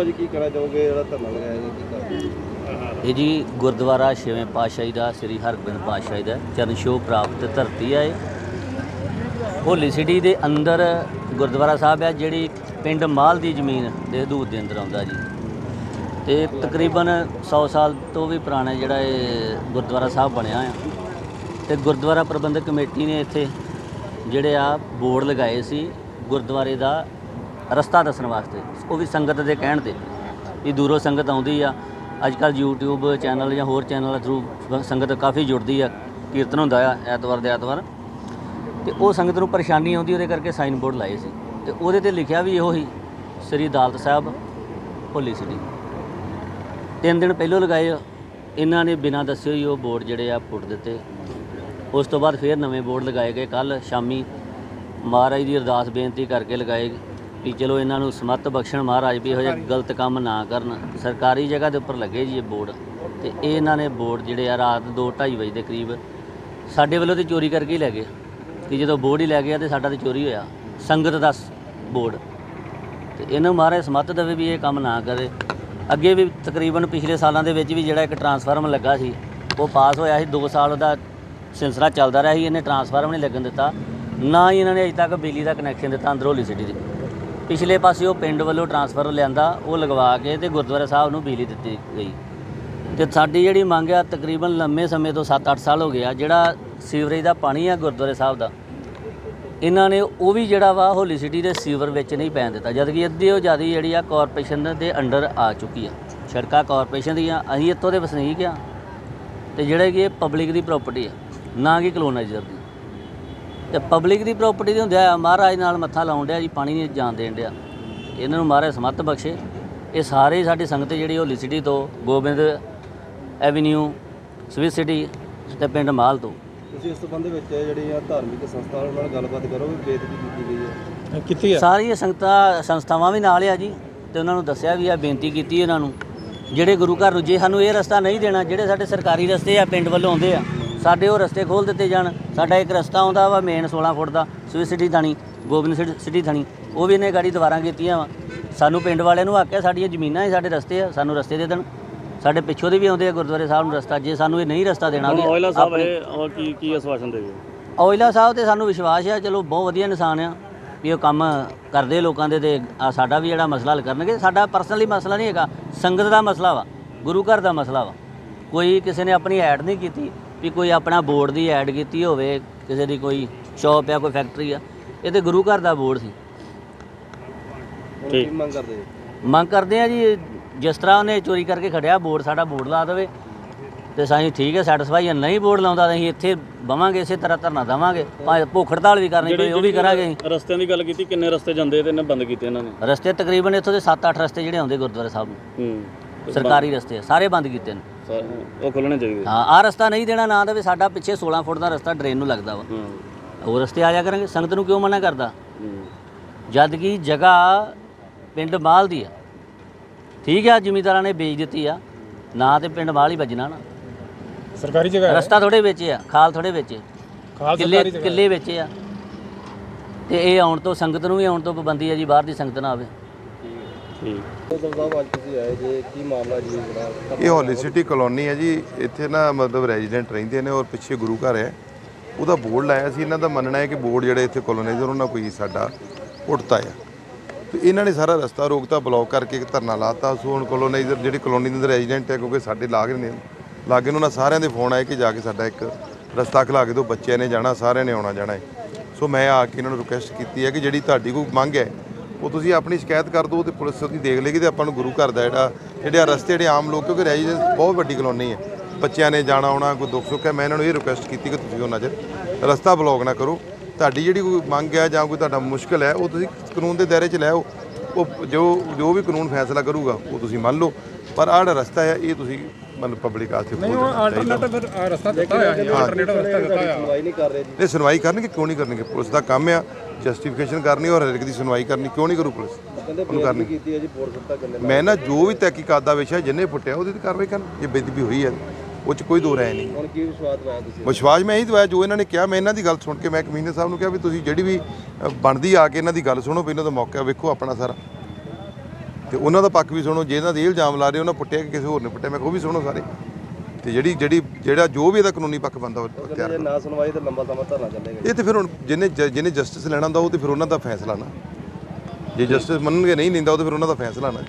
ਦੱਸੋ ਕੀ ਕਹਿਣਾ ਚਾਹੋਗੇ? ਜਿਹੜਾ ਧਰਨਾ ਲਗਾਇਆ ਜੀ, ਕੀ ਕਰ ਇਹ ਜੀ ਗੁਰਦੁਆਰਾ ਛੇਵੇਂ ਪਾਤਸ਼ਾਹੀ ਦਾ, ਸ੍ਰੀ ਹਰਗੋਬਿੰਦ ਪਾਤਸ਼ਾਹੀ ਦਾ ਚਰਨ ਛੋਹ ਪ੍ਰਾਪਤ ਧਰਤੀ ਹੈ ਇਹ। ਹੋਲੀ ਸਿਟੀ ਦੇ ਅੰਦਰ ਗੁਰਦੁਆਰਾ ਸਾਹਿਬ ਹੈ ਜਿਹੜੀ ਪਿੰਡ ਮਾਲ ਦੀ ਜ਼ਮੀਨ ਦੇ ਹਦੂਦ ਦੇ ਅੰਦਰ ਆਉਂਦਾ ਜੀ। ਤੇ ਤਕਰੀਬਨ 100 ਸਾਲ ਤੋਂ ਵੀ ਪੁਰਾਣਾ ਜਿਹੜਾ ਇਹ ਗੁਰਦੁਆਰਾ ਸਾਹਿਬ ਬਣਿਆ ਆ। ਤੇ ਗੁਰਦੁਆਰਾ ਪ੍ਰਬੰਧਕ ਕਮੇਟੀ ਨੇ ਇੱਥੇ ਜਿਹੜੇ ਆ ਬੋਰਡ ਲਗਾਏ ਸੀ, ਗੁਰਦੁਆਰੇ ਦਾ ਰਸਤਾ ਦੱਸਣ ਵਾਸਤੇ। ਉਹ ਵੀ ਸੰਗਤ ਦੇ ਕਹਿਣ ਤੇ। ਵੀ ਦੂਰੋਂ ਸੰਗਤ ਆਉਂਦੀ ਆ। ਅੱਜ ਕੱਲ YouTube ਚੈਨਲ ਜਾਂ ਹੋਰ ਚੈਨਲ ਥਰੂ ਸੰਗਤ ਕਾਫੀ ਜੁੜਦੀ ਆ। ਕੀਰਤਨ ਹੁੰਦਾ ਆ ਐਤਵਾਰ ਦੇ ਐਤਵਾਰ। ਤੇ ਉਹ ਸੰਗਤ ਨੂੰ ਪਰੇਸ਼ਾਨੀ ਆਉਂਦੀ, ਉਹਦੇ ਕਰਕੇ ਸਾਈਨ ਬੋਰਡ ਲਾਏ ਸੀ। ਤੇ ਉਹਦੇ ਤੇ ਲਿਖਿਆ ਵੀ ਇਹੋ ਹੀ, ਸ੍ਰੀ ਅਦਾਲਤ ਸਾਹਿਬ, ਭੋਲੀ ਸਿਟੀ ਤਿੰਨ ਦਿਨ ਪਹਿਲੋਂ ਲਗਾਏ ਇਹਨਾਂ ਨੇ ਬਿਨਾਂ ਦੱਸੇ ਹੀ ਉਹ ਬੋਰਡ ਜਿਹੜੇ ਆ ਪੁੱਟ ਦਿੱਤੇ। ਉਸ ਤੋਂ ਬਾਅਦ ਫਿਰ ਨਵੇਂ ਬੋਰਡ ਲਗਾਏ ਗਏ। ਕੱਲ ਸ਼ਾਮੀ ਮਹਾਰਾਜ ਦੀ ਅਰਦਾਸ ਬੇਨਤੀ ਕਰਕੇ ਲਗਾਏ ਵੀ ਚਲੋ ਇਹਨਾਂ ਨੂੰ ਸਮੱਤ ਬਖਸ਼ਣ ਮਹਾਰਾਜ ਵੀ ਇਹੋ ਜਿਹਾ ਗਲਤ ਕੰਮ ਨਾ ਕਰਨ। ਸਰਕਾਰੀ ਜਗ੍ਹਾ ਦੇ ਉੱਪਰ ਲੱਗੇ ਜੀ ਇਹ ਬੋਰਡ। ਤੇ ਇਹ ਇਹਨਾਂ ਨੇ ਬੋਰਡ ਜਿਹੜੇ ਆ ਰਾਤ 2:30 ਵਜੇ ਦੇ ਕਰੀਬ ਸਾਡੇ ਵੱਲੋਂ ਤੇ ਚੋਰੀ ਕਰਕੇ ਹੀ ਲੈ ਗਏ। ਕਿ ਜਦੋਂ ਬੋਰਡ ਹੀ ਲੈ ਗਿਆ ਤੇ ਸਾਡਾ ਤੇ ਚੋਰੀ ਹੋਇਆ। ਸੰਗਤ ਦਾ ਬੋਰਡ। ਤੇ ਇਹਨਾਂ ਮਹਾਰਾਜ ਸਮੱਤ ਦੇਵੇ ਵੀ ਇਹ ਕੰਮ ਨਾ ਕਰੇ। ਅੱਗੇ ਵੀ ਤਕਰੀਬਨ ਪਿਛਲੇ ਸਾਲਾਂ ਦੇ ਵਿੱਚ ਵੀ ਜਿਹੜਾ ਇੱਕ ਟਰਾਂਸਫਾਰਮ ਲੱਗਾ ਸੀ ਉਹ ਪਾਸ ਹੋਇਆ ਸੀ। 2 ਸਾਲ ਉਹਦਾ ਸਿਲਸਿਲਾ ਚੱਲਦਾ ਰਿਹਾ ਸੀ। ਇਹਨੇ ਟਰਾਂਸਫਾਰਮ ਨਹੀਂ ਲੱਗਣ ਦਿੱਤਾ। ਨਾ ਹੀ ਇਹਨਾਂ ਨੇ ਅਜੇ ਤੱਕ ਬਿਜਲੀ ਦਾ ਕਨੈਕਸ਼ਨ ਦਿੱਤਾ ਅੰਦਰੋਲੀ ਸਿਟੀ ਦੇ। ਪਿਛਲੇ ਪਾਸੇ ਉਹ ਪਿੰਡ ਵੱਲੋਂ ਟਰਾਂਸਫਰ ਲਿਆਂਦਾ, ਉਹ ਲਗਵਾ ਕੇ ਤੇ ਗੁਰਦੁਆਰਾ ਸਾਹਿਬ ਨੂੰ ਬਿਜਲੀ ਦਿੱਤੀ ਗਈ। ਤੇ ਸਾਡੀ ਜਿਹੜੀ ਮੰਗ ਆ, ਤਕਰੀਬਨ ਲੰਮੇ ਸਮੇਂ ਤੋਂ 7-8 ਸਾਲ ਹੋ ਗਿਆ ਜਿਹੜਾ ਸੀਵਰੇਜ ਦਾ ਪਾਣੀ ਆ ਗੁਰਦੁਆਰੇ ਸਾਹਿਬ ਦਾ, ਇਹਨਾਂ ਨੇ ਉਹ ਵੀ ਜਿਹੜਾ ਵਾ ਹੋਲੀ ਸਿਟੀ ਦੇ ਸੀਵਰ ਵਿੱਚ ਨਹੀਂ ਪੈਣ ਦਿੱਤਾ, ਜਦ ਕਿ ਅੱਧੀ ਉਹ ਜ਼ਿਆਦਾ ਜਿਹੜੀ ਆ ਕਾਰਪੋਰੇਸ਼ਨ ਦੇ ਅੰਡਰ ਆ ਚੁੱਕੀ ਆ। ਸੜਕਾਂ ਕਾਰਪੋਰੇਸ਼ਨ ਦੀਆਂ, ਅਸੀਂ ਇੱਥੋਂ ਦੇ ਵਸਨੀਕ ਆ, ਤੇ ਜਿਹੜੇ ਕਿ ਇਹ ਪਬਲਿਕ ਦੀ ਪ੍ਰਾਪਰਟੀ ਆ, ਨਾ ਕਿ ਕਲੋਨਾਈਜ਼ਰ ਦੀ। ਤੇ ਪਬਲਿਕ ਦੀ ਪ੍ਰਾਪਰਟੀ ਦੇ ਹੁੰਦਿਆ ਮਹਾਰਾਜ ਨਾਲ ਮੱਥਾ ਲਾਉਣ ਡਿਆ ਜੀ ਪਾਣੀ ਨਹੀਂ ਜਾਣ ਦੇਣ ਡਿਆ। ਇਹਨਾਂ ਨੂੰ ਮਹਾਰਾਜ ਸਮੱਤ ਬਖਸ਼ੇ। ਇਹ ਸਾਰੇ ਸਾਡੀ ਸੰਗਤ ਜਿਹੜੀ ਹੋਲੀ ਸਿਟੀ ਤੋਂ ਗੋਬਿੰਦ ਐਵੀਨਿਊ ਸਵਿਸ ਸਿਟੀ ਤੇ ਪਿੰਡ ਮਾਲ ਤੋਂ। ਤੁਸੀਂ ਇਸ ਸੰਬੰਧ ਵਿੱਚ ਜਿਹੜੀਆਂ ਧਾਰਮਿਕ ਸੰਸਥਾਵਾਂ ਨਾਲ ਗੱਲਬਾਤ ਕਰੋ ਵੀ ਬੇਦਬੀ ਕੀਤੀ ਗਈ ਹੈ। ਕੀਤੀ ਸਾਰੀਆਂ ਸੰਗਤਾਂ ਸੰਸਥਾਵਾਂ ਵੀ ਨਾਲ ਆ ਜੀ ਤੇ ਉਹਨਾਂ ਨੂੰ ਦੱਸਿਆ ਵੀ ਆ ਬੇਨਤੀ ਕੀਤੀ ਇਹਨਾਂ ਨੂੰ। ਜਿਹੜੇ ਗੁਰੂ ਘਰ ਨੂੰ ਜੇ ਸਾਨੂੰ ਇਹ ਰਸਤਾ ਨਹੀਂ ਦੇਣਾ ਜਿਹੜੇ ਸਾਡੇ ਸਰਕਾਰੀ ਰਸਤੇ ਆ ਪਿੰਡ ਵੱਲੋਂ ਆਉਂਦੇ ਆ ਸਾਡੇ ਉਹ ਰਸਤੇ ਖੋਲ ਦਿੱਤੇ ਜਾਣ ਸਾਡਾ ਇੱਕ ਰਸਤਾ ਆਉਂਦਾ ਵਾ ਮੇਨ 16 ਫੁੱਟ ਦਾ ਸਵਿਸ ਸਿਟੀ ਥਾਣੀ ਗੋਬਿੰਦ ਸਿਟੀ- ਸਿਟੀ ਥਾਣੀ ਉਹ ਵੀ ਇਹਨੇ ਗਾੜੀ ਦੁਬਾਰਾ ਕੀਤੀਆਂ ਵਾ। ਸਾਨੂੰ ਪਿੰਡ ਵਾਲਿਆਂ ਨੂੰ ਆਖਿਆ ਸਾਡੀਆਂ ਜ਼ਮੀਨਾਂ ਹੀ ਸਾਡੇ ਰਸਤੇ ਆ ਸਾਨੂੰ ਰਸਤੇ ਦੇ ਦੇਣ। ਸਾਡੇ ਪਿੱਛੋਂ ਦੇ ਵੀ ਆਉਂਦੇ ਆ ਗੁਰਦੁਆਰੇ ਸਾਹਿਬ ਨੂੰ ਰਸਤਾ ਜੇ ਸਾਨੂੰ ਇਹ ਨਹੀਂ ਰਸਤਾ ਦੇਣਾ ਵੀ ਔਜਲਾ ਸਾਹਿਬ ਆਪਣੀ- ਇਹ ਔਰ ਕੀ ਕੀ ਆਸ਼ਵਾਸਨ ਦੇਵੇ ਔਜਲਾ ਸਾਹਿਬ ਤੇ ਸਾਨੂੰ ਵਿਸ਼ਵਾਸ ਹੈ ਚਲੋ ਬਹੁਤ ਵਧੀਆ ਇਨਸਾਨ ਆ ਵੀ ਉਹ ਕੰਮ ਕਰਦੇ ਲੋਕਾਂ ਦੇ ਤੇ ਆ ਸਾਡਾ ਵੀ ਜਿਹੜਾ ਮਸਲਾ ਹੱਲ ਕਰਨਗੇ। ਸਾਡਾ ਪਰਸਨਲੀ ਮਸਲਾ ਨਹੀਂ ਹੈਗਾ ਸੰਗਤ ਦਾ ਮਸਲਾ ਵਾ ਗੁਰੂ ਘਰ ਦਾ ਮਸਲਾ ਵਾ। ਕੋਈ ਕਿਸੇ ਨੇ ਆਪਣੀ ਐਡ ਨਹੀਂ ਕੀਤੀ ਵੀ ਕੋਈ ਆਪਣਾ ਬੋਰਡ ਦੀ ਐਡ ਕੀਤੀ ਹੋਵੇ ਕਿਸੇ ਦੀ ਕੋਈ ਸ਼ਾਪ ਆ ਕੋਈ ਫੈਕਟਰੀ ਆ ਇਹ ਤੇ ਗੁਰੂ ਘਰ ਦਾ ਬੋਰਡ ਸੀ। ਕੀ ਮੰਗ ਕਰਦੇ ਜੀ ਮੰਗ ਕਰਦੇ ਆ ਜੀ ਜਿਸ ਤਰ੍ਹਾਂ ਉਹਨੇ ਚੋਰੀ ਕਰਕੇ ਖੜਿਆ ਬੋਰਡ ਸਾਡਾ ਬੋਰਡ ਲਾ ਦੇਵੇ। ਤੇ ਸਾਈਂ ਠੀਕ ਹੈ ਸੈਟੀਸਫਾਈ ਹੈ ਨਹੀਂ ਬੋਰਡ ਲਾਉਂਦਾ ਤਾਂ ਅਸੀਂ ਇੱਥੇ ਬਵਾਂਗੇ ਇਸੇ ਤਰ੍ਹਾਂ ਧਰਨਾ ਦੇਵਾਂਗੇ। ਭਾਵੇਂ ਭੁੱਖ ਹੜਤਾਲ ਵੀ ਕਰਨੀ ਪਈ ਉਹ ਵੀ ਕਰਾਂਗੇ ਅਸੀਂ। ਰਸਤਿਆਂ ਦੀ ਗੱਲ ਕੀਤੀ ਕਿੰਨੇ ਰਸਤੇ ਜਾਂਦੇ ਤੇ ਇਹਨੇ ਬੰਦ ਕੀਤੇ ਇਹਨਾਂ ਨੇ? ਰਸਤੇ ਤਕਰੀਬਨ ਇੱਥੋਂ ਦੇ 7-8 ਰਸਤੇ ਜਿਹੜੇ ਆਉਂਦੇ ਗੁਰਦੁਆਰਾ ਸਾਹਿਬ ਨੂੰ। ਹੂੰ। ਸਰਕਾਰੀ ਰਸਤੇ ਆ, ਸਾਰੇ ਬੰਦ ਕੀਤੇ ਨੇ। ਉਹ ਖੁੱਲਣੇ ਚਾਹੀਦੇ। ਹਾਂ ਆ ਰਸਤਾ ਨਹੀਂ ਦੇਣਾ ਨਾ ਦੇਵੇ ਸਾਡਾ ਪਿੱਛੇ 16 ਫੁੱਟ ਦਾ ਰਸਤਾ ਡਰੇਨ ਨੂੰ ਲੱਗਦਾ ਵਾ। ਹੂੰ। ਉਹ ਰਸਤੇ ਆ ਜਾ ਕਰਾਂਗੇ ਸੰਗਤ ਨੂੰ ਕਿਉਂ ਮਨਾ ਕਰਦਾ? ਹੂੰ। ਜਦ ਕਿ ਜਗ੍ਹਾ ਪਿੰਡ ਮਾਲ ਦੀ ਆ। ਠੀਕ ਆ ਜ਼ਿਮੀਂਦਾਰਾਂ ਨੇ ਵੇਚ ਦਿੱਤੀ ਆ। ਨਾ ਤੇ ਪਿੰਡ ਮਾਲ ਹੀ ਵੱਜਣਾ ਨਾ। ਸਰਕਾਰੀ ਜਗ੍ਹਾ ਰਸਤਾ ਥੋੜੇ ਵਿੱਚ ਆ ਖਾਲ ਥੋੜੇ ਵਿੱਚ ਆ। ਖਾਲ ਕਿੱਲੇ ਸਰਕਾਰੀ ਜਗ੍ਹਾ ਕਿੱਲੇ ਵਿੱਚ ਆ। ਤੇ ਇਹ ਆਉਣ ਤੋਂ ਸੰਗਤ ਨੂੰ ਵੀ ਆਉਣ ਤੋਂ ਪਾਬੰਦੀ ਆ ਜੀ ਬਾਹਰ ਦੀ ਸੰਗਤ ਨਾ ਆਵੇ। ਠੀਕ। ਉਦੋਂ ਸਾਹਿਬ ਅੱਜ ਤੁਸੀਂ ਆਏ ਜੇ ਕੀ ਮਾਮਲਾ ਜੀ ਜਿਹੜਾ ਇਹ ਹੋਲੀ ਸਿਟੀ ਕਲੋਨੀ ਹੈ ਜੀ। ਇੱਥੇ ਨਾ ਮਤਲਬ ਰੈਜ਼ੀਡੈਂਟ ਰਹਿੰਦੇ ਨੇ ਔਰ ਪਿੱਛੇ ਗੁਰੂ ਘਰ ਹੈ। ਉਹਦਾ ਬੋਰਡ ਲਾਇਆ ਸੀ। ਇਹਨਾਂ ਦਾ ਮੰਨਣਾ ਹੈ ਕਿ ਬੋਰਡ ਜਿਹੜੇ ਇੱਥੇ ਕਲੋਨਾਈਜ਼ਰ ਉਹਨਾਂ ਕੋਈ ਸਾਡਾ ਪੁੱਟਤਾ ਆ। ਤੇ ਇਹਨਾਂ ਨੇ ਸਾਰਾ ਰਸਤਾ ਰੋਕਤਾ ਬਲੌਕ ਕਰਕੇ ਇੱਕ ਧਰਨਾ ਲਾਤਾ। ਸੋ ਹੁਣ ਕਲੋਨਾਈਜ਼ਰ ਜਿਹੜੀ ਕਲੋਨੀ ਦੇ ਅੰਦਰ ਰੈਜ਼ੀਡੈਂਟ ਹੈ, ਕਿਉਂਕਿ ਸਾਡੇ ਲਾਗ ਨੇ, ਲਾਗੇ ਉਹਨਾਂ ਸਾਰਿਆਂ ਦੇ ਫੋਨ ਆਏ ਕਿ ਜਾ ਕੇ ਸਾਡਾ ਇੱਕ ਰਸਤਾ ਖਲਾ ਕੇ ਦਿਓ। ਬੱਚਿਆਂ ਨੇ ਜਾਣਾ, ਸਾਰਿਆਂ ਨੇ ਆਉਣਾ, ਜਾਣਾ ਹੈ। ਸੋ ਮੈਂ ਆ ਕੇ ਇਹਨਾਂ ਨੂੰ ਰਿਕੁਐਸਟ ਕੀਤੀ ਹੈ ਕਿ ਜਿਹੜੀ ਤੁਹਾਡੀ ਕੋਈ ਮੰਗ ਹੈ ਉਹ ਤੁਸੀਂ ਆਪਣੀ ਸ਼ਿਕਾਇਤ ਕਰ ਦਿਓ ਤੇ ਪੁਲਿਸ ਉਹਦੀ ਦੇਖ ਲੇਗੀ ਤੇ ਆਪਾਂ ਨੂੰ ਗੁਰੂ ਘਰ ਦਾ ਜਿਹੜਾ ਜਿਹੜੇ ਆਹ ਰਸਤੇ ਜਿਹੜੇ ਆਮ ਲੋਕ ਕਿਉਂਕਿ ਰੈਜ਼ੀਡੈਂਸ ਬਹੁਤ ਵੱਡੀ ਕਲੋਨੀ ਹੈ। ਬੱਚਿਆਂ ਨੇ ਜਾਣਾ ਆਉਣਾ, ਕੋਈ ਦੁੱਖ ਸੁੱਖ ਹੈ, ਮੈਂ ਇਹਨਾਂ ਨੂੰ ਇਹ ਰਿਕੁਐਸਟ ਕੀਤੀ ਕਿ ਤੁਸੀਂ ਉਹਨਾਂ 'ਚ ਰਸਤਾ ਬਲੌਕ ਨਾ ਕਰੋ। ਤੁਹਾਡੀ ਜਿਹੜੀ ਕੋਈ ਮੰਗ ਹੈ ਜਾਂ ਕੋਈ ਤੁਹਾਡਾ ਮੁਸ਼ਕਲ ਹੈ, ਉਹ ਤੁਸੀਂ ਕਾਨੂੰਨ ਦੇ ਦਾਇਰੇ 'ਚ ਲੈ ਆਓ। ਉਹ ਜੋ ਜੋ ਵੀ ਕਾਨੂੰਨ ਫੈਸਲਾ ਕਰੂਗਾ, ਉਹ ਤੁਸੀਂ ਮੰਨ ਲਓ। ਪਰ ਆਹ ਜਿਹੜਾ ਰਸਤਾ ਹੈ, ਇਹ ਤੁਸੀਂ ਮਤਲਬ ਪਬਲਿਕ ਆਸਤੇ ਨਹੀਂ ਉਹ ਆਲਟਰਨੇਟਿਵ ਫਿਰ ਆਹ ਰਸਤਾ ਦਿੱਤਾ ਹੋਇਆ ਹੈ। ਆਲਟਰਨੇਟਿਵ ਰਸਤਾ ਦਿੱਤਾ ਹੋਇਆ। ਸੁਣਵਾਈ ਨਹੀਂ ਕਰ ਰਹੇ ਜੀ। ਇਹ ਸੁਣਵਾਈ ਕਰਨਗੇ ਕਿਉਂ ਨਹੀਂ ਕਰਨਗੇ? ਪੁਲਿਸ ਦਾ ਕੰਮ ਆ ਜਸਟੀਫਿਕੇਸ਼ਨ ਕਰਨੀ ਔਰ ਹਰ ਇੱਕ ਦੀ ਸੁਣਵਾਈ ਕਰਨੀ ਕਿਉਂ ਨਹੀਂ ਕਰੂ ਪੁਲਿਸ? ਕਹਿੰਦੇ ਉਹਨੂੰ ਕਰਨੀ ਕੀਤੀ ਹੈ ਜੀ ਬੋਰਡ ਸੱਤਾ ਕਹਿੰਦੇ ਮੈਂ ਨਾ ਜੋ ਵੀ ਤਹਿਕੀਕਾਤ ਦਾ ਵਿਸ਼ਾ ਜਿੰਨੇ ਪੁੱਟਿਆ ਉਹਦੀ ਤੇ ਕਾਰਵਾਈ ਕਰਨ। ਜੇ ਬੇਦਬੀ ਹੋਈ ਹੈ ਉਹ ਚ ਕੋਈ ਦੋ ਰਾਏ ਨਹੀਂ। ਹੁਣ ਕੀ ਵਿਸ਼ਵਾਸ ਦਵਾਇਆ ਤੁਸੀਂ? ਵਿਸ਼ਵਾਸ ਮੈਂ ਇਹੀ ਦਵਾਇਆ ਜੋ ਇਹਨਾਂ ਨੇ ਕਿਹਾ ਮੈਂ ਇਹਨਾਂ ਦੀ ਗੱਲ ਸੁਣ ਕੇ ਮੈਂ ਕਮਿਸ਼ਨਰ ਸਾਹਿਬ ਨੂੰ ਕਿਹਾ ਵੀ ਤੁਸੀਂ ਜਿਹੜੀ ਵੀ ਬਣਦੀ ਆ ਕੇ ਇਹਨਾਂ ਦੀ ਗੱਲ ਸੁਣੋ ਪਹਿਲਾਂ ਤਾਂ ਮੌਕਾ ਵੇਖੋ ਆਪਣਾ ਸਾਰਾ। ਤੇ ਉਹਨਾਂ ਦਾ ਪੱਖ ਵੀ ਸੁਣੋ ਜੇ ਇਹਨਾਂ ਦੇ ਇਹ ਇਲਜ਼ਾਮ ਲਾ ਰਹੇ ਉਹਨਾਂ ਪੁੱਟਿਆ ਕਿ ਕਿਸੇ ਹੋਰ ਨੇ ਪੁੱਟਿਆ ਮੈਂ ਕਿਹਾ ਉਹ ਵੀ ਸੁਣੋ ਸਾਰੇ। ਤੇ ਜਿਹੜੀ ਜਿਹੜੀ ਜਿਹੜਾ ਜੋ ਵੀ ਇਹਦਾ ਕਾਨੂੰਨੀ ਪੱਖ ਬੰਦਾ ਤਿਆਰ ਜੇ। ਨਾ ਸੁਣਵਾਈ ਤਾਂ ਲੰਬਾ ਸਮਾਂ ਧਰਨਾ ਚੱਲੇਗਾ। ਇਹ ਤੇ ਫਿਰ ਹੁਣ ਜਿਹਨੇ ਜਿਹਨੇ ਜਸਟਿਸ ਲੈਣਾ ਹੁੰਦਾ ਉਹ ਤੇ ਫਿਰ ਉਹਨਾਂ ਦਾ ਫੈਸਲਾ ਨਾ। ਜੇ ਜਸਟਿਸ ਮੰਨਣਗੇ ਨਹੀਂ ਲੈਂਦਾ ਉਹ ਤੇ ਫਿਰ ਉਹਨਾਂ ਦਾ ਫੈਸਲਾ ਨਾ।